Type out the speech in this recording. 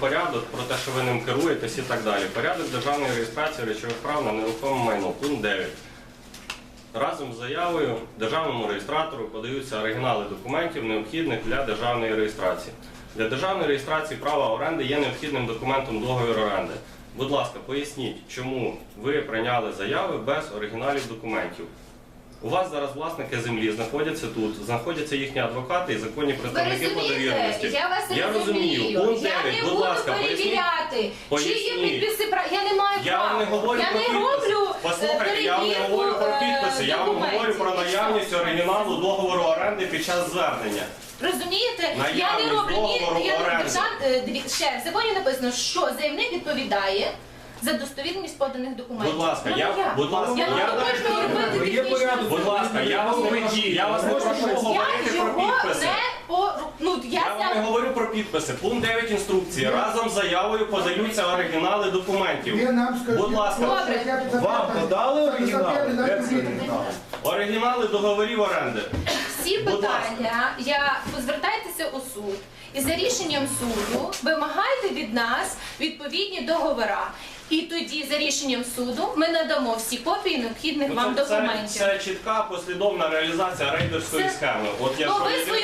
порядок, про те, що ви ним керуєтесь і так далі. Порядок державної реєстрації речових прав на нерухоме майно. Пункт 9. Разом з заявою державному реєстратору подаються оригінали документів, необхідних для державної реєстрації. Для державної реєстрації права оренди є необхідним документом договір оренди. Будь ласка, поясніть, чому ви прийняли заяви без оригіналів документів. У вас зараз власники землі знаходяться тут, знаходяться їхні адвокати і законні представники по довіреності. Я вас розумію. розумію. Пункт 9, будь. Перевіряти, чи є Поясніть. підписи прав. Я не маю Я права. вам не говорю я про не підписи. роблю е, Послухайте, я вам не перевірку, говорю про е, підписи, я вам документів. говорю про наявність оригіналу договору оренди під час звернення. Розумієте? я не Наявність роблю ні. Я не оренди. держав е, диві- ще в законі написано, що заявник відповідає. За достовірність поданих документів. Будь ласка, Ну, я- не будь ласка, я не я- можу робити Є технічну порядок. Будь ласка, я вас не я вас не прошу говорити Я про його підписи. не пору... Я, не говорю про підписи. Пункт 9 інструкції. Разом з заявою подаються оригінали документів. Ви нам скажіть, Будь ласка. Добре. Вам подали оригінали? Де це оригінали? Оригінали договорів оренди. Всі Будь питання, я звертайтеся у суд. І за рішенням суду вимагайте від нас відповідні договори. І тоді, за рішенням суду, ми надамо всі копії необхідних вам Ну, це, це, документів. це чітка послідовна реалізація рейдерської Це- схеми. От Ну, ви людина- свою